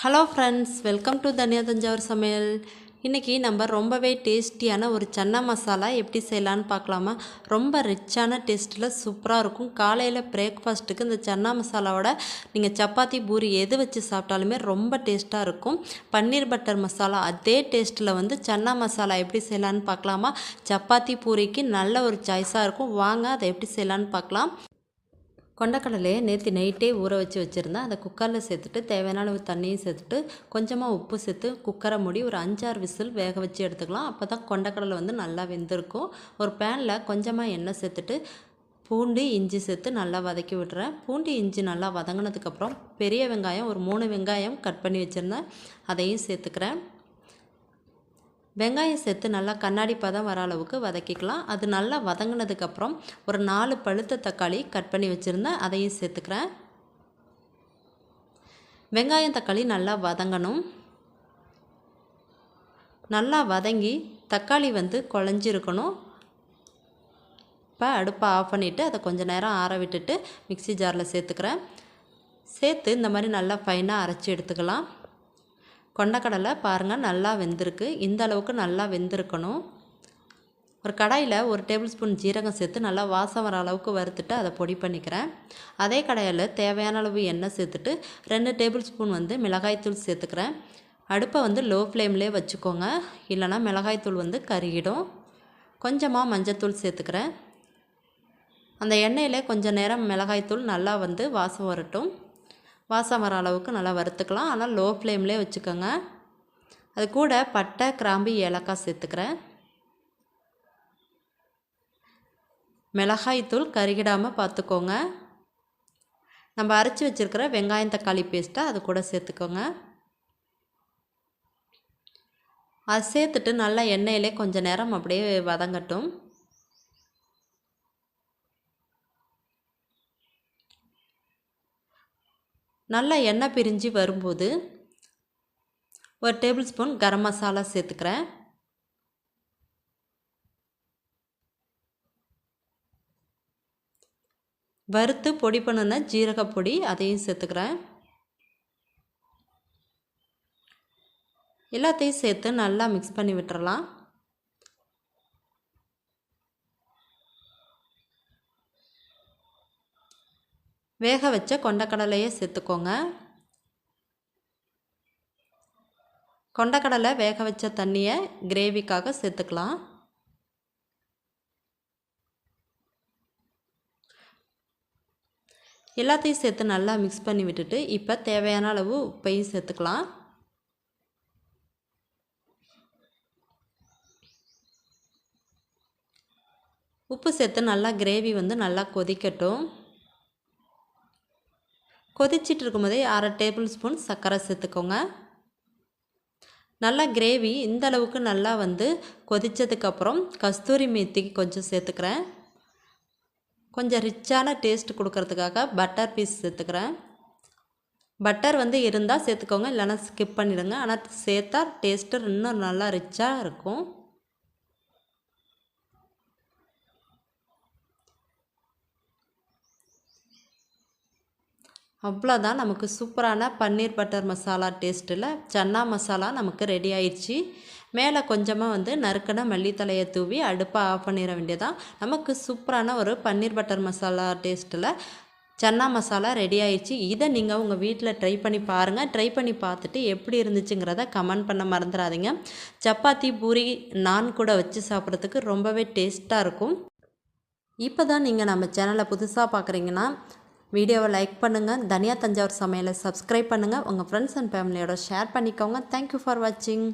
Hello friends welcome to தனியா தஞ்சாவூர் சமையல். இன்றைக்கி நம்ம ரொம்பவே டேஸ்டியான ஒரு சன்னா மசாலா எப்படி செய்யலான்னு பார்க்கலாமா? ரொம்ப ரிச்சான டேஸ்ட்டில் சூப்பராக இருக்கும். காலையில் பிரேக்ஃபாஸ்ட்டுக்கு இந்த சன்னா மசாலாவோட நீங்கள் சப்பாத்தி பூரி எது வச்சு சாப்பிட்டாலுமே ரொம்ப டேஸ்ட்டாக இருக்கும். பன்னீர் பட்டர் மசாலா அதே டேஸ்ட்டில் வந்து சன்னா மசாலா எப்படி செய்யலான்னு பார்க்கலாமா? சப்பாத்தி பூரிக்கு நல்ல ஒரு சாய்ஸாக இருக்கும். வாங்க அதை எப்படி செய்யலான்னு பார்க்கலாம். கொண்டக்கடலையை நேற்று நைட்டே ஊற வச்சு வச்சுருந்தேன். அதை குக்கரில் சேர்த்துட்டு தேவையான அளவு தண்ணியும் சேர்த்துட்டு கொஞ்சமாக உப்பு சேர்த்து குக்கரை மூடி ஒரு அஞ்சாறு விசில் வேக வச்சு எடுத்துக்கலாம். அப்போ தான் கொண்டக்கடலை வந்து நல்லா வெந்திருக்கும். ஒரு பேனில் கொஞ்சமாக எண்ணெய் சேர்த்துட்டு பூண்டு இஞ்சி சேர்த்து நல்லா வதக்கி விட்டுறேன். பூண்டு இஞ்சி நல்லா வதங்கினதுக்கப்புறம் பெரிய வெங்காயம் ஒரு மூணு வெங்காயம் கட் பண்ணி வச்சுருந்தேன். அதையும் சேர்த்துக்கிறேன். வெங்காயம் சேர்த்து நல்லா கண்ணாடி பதம் வர அளவுக்கு வதக்கிக்கலாம். அது நல்லா வதங்கினதுக்கப்புறம் ஒரு நாலு பழுத்த தக்காளி கட் பண்ணி வச்சுருந்தேன். அதையும் சேர்த்துக்கிறேன். வெங்காயம் தக்காளி நல்லா வதங்கணும். நல்லா வதங்கி தக்காளி வந்து குழஞ்சிருக்கணும். இப்போ அடுப்பை ஆஃப் பண்ணிவிட்டு அதை கொஞ்சம் நேரம் ஆற விட்டுட்டு மிக்சி ஜாரில் சேர்த்துக்கிறேன். சேர்த்து இந்த மாதிரி நல்லா ஃபைனாக அரைச்சி எடுத்துக்கலாம். கொண்டக்கடலை பாருங்கள் நல்லா வெந்திருக்கு. இந்த அளவுக்கு நல்லா வெந்திருக்கணும். ஒரு கடாயில் ஒரு டேபிள் ஸ்பூன் ஜீரகம் சேர்த்து நல்லா வாசம் வர அளவுக்கு வறுத்துட்டு அதை பொடி பண்ணிக்கிறேன். அதே கடாயில் தேவையான அளவு எண்ணெய் சேர்த்துட்டு ரெண்டு டேபிள் ஸ்பூன் வந்து மிளகாய்த்தூள் சேர்த்துக்கிறேன். அடுப்பை வந்து லோ ஃப்ளேம்லேயே வச்சுக்கோங்க. இல்லைனா மிளகாய்த்தூள் வந்து கருகிடும். கொஞ்சமாக மஞ்சத்தூள் சேர்த்துக்கிறேன். அந்த எண்ணெயில் கொஞ்சம் நேரம் மிளகாய்த்தூள் நல்லா வந்து வாசம் வரட்டும். வாசம் வர அளவுக்கு நல்லா வறுத்துக்கலாம். ஆனால் லோ ஃப்ளேம்லேயே வச்சுக்கோங்க. அது கூட பட்டை கிராம்பு ஏலக்காய் சேர்த்துக்கிறேன். மிளகாய்த்தூள் கருகிடாமல் பார்த்துக்கோங்க. நம்ம அரைச்சி வச்சுருக்கிற வெங்காயம் தக்காளி பேஸ்ட்டை அது கூட சேர்த்துக்கோங்க. அது சேர்த்துட்டு நல்லா எண்ணெயிலே கொஞ்சம் நேரம் அப்படியே வதங்கட்டும். நல்லா எண்ணெய் பிரிஞ்சு வரும்போது ஒரு டேபிள் ஸ்பூன் கரம் மசாலா சேர்த்துக்கிறேன். வறுத்து பொடி பண்ணின ஜீரகப்பொடி அதையும் சேர்த்துக்கிறேன். எல்லாத்தையும் சேர்த்து நல்லா மிக்ஸ் பண்ணி விட்டுறலாம். வேக வச்ச கொண்டக்கடலையை சேர்த்துக்கோங்க. கொண்டக்கடலை வேக வச்ச தண்ணியை கிரேவிக்காக சேர்த்துக்கலாம். எல்லாத்தையும் சேர்த்து நல்லா மிக்ஸ் பண்ணி விட்டுட்டு இப்போ தேவையான அளவு உப்பையும் சேர்த்துக்கலாம். உப்பு சேர்த்து நல்லா கிரேவி வந்து நல்லா கொதிக்கட்டும். கொதிச்சிட்டு இருக்கும்போதே அரை டேபிள் ஸ்பூன் சர்க்கரை சேர்த்துக்கோங்க. நல்லா கிரேவி இந்த அளவுக்கு நல்லா வந்து கொதித்ததுக்கப்புறம் கஸ்தூரி மேத்தி கொஞ்சம் சேர்த்துக்கிறேன். கொஞ்சம் ரிச்சான டேஸ்ட் கொடுக்கறதுக்காக பட்டர் பீஸ் சேர்த்துக்கிறேன். பட்டர் வந்து இருந்தால் சேர்த்துக்கோங்க இல்லைனா ஸ்கிப் பண்ணிவிடுங்க ஆனால் சேர்த்தா டேஸ்ட்டு இன்னும் நல்லா ரிச்சாக இருக்கும். அவ்வளோதான் நமக்கு சூப்பரான பன்னீர் பட்டர் மசாலா டேஸ்ட்டில் சன்னா மசாலா நமக்கு ரெடி ஆயிடுச்சு மேலே கொஞ்சமாக வந்து நறுக்கின மல்லித்தலையை தூவி அடுப்பை ஆஃப் பண்ணிட வேண்டியதான் நமக்கு சூப்பரான ஒரு பன்னீர் பட்டர் மசாலா டேஸ்ட்டில் சன்னா மசாலா ரெடி ஆயிடுச்சு இதை நீங்கள் உங்கள் வீட்டில் ட்ரை பண்ணி பாருங்கள் ட்ரை பண்ணி பார்த்துட்டு எப்படி இருந்துச்சுங்கிறத கமெண்ட் பண்ண மறந்துடாதீங்க. சப்பாத்தி பூரி நான் கூட வச்சு சாப்பிட்றதுக்கு ரொம்பவே டேஸ்ட்டாக இருக்கும். இப்போ தான் நீங்கள் நம்ம சேனலை புதுசாக பார்க்குறீங்கன்னா வீடியோவை லைக் பண்ணுங்கள் தனியா தஞ்சாவூர் சமையலை சப்ஸ்கிரைப் பண்ணுங்கள் உங்கள் ஃப்ரெண்ட்ஸ் அண்ட் ஃபேமிலியோட ஷேர் பண்ணிக்கோங்க. தேங்க்யூ ஃபார் வாட்சிங்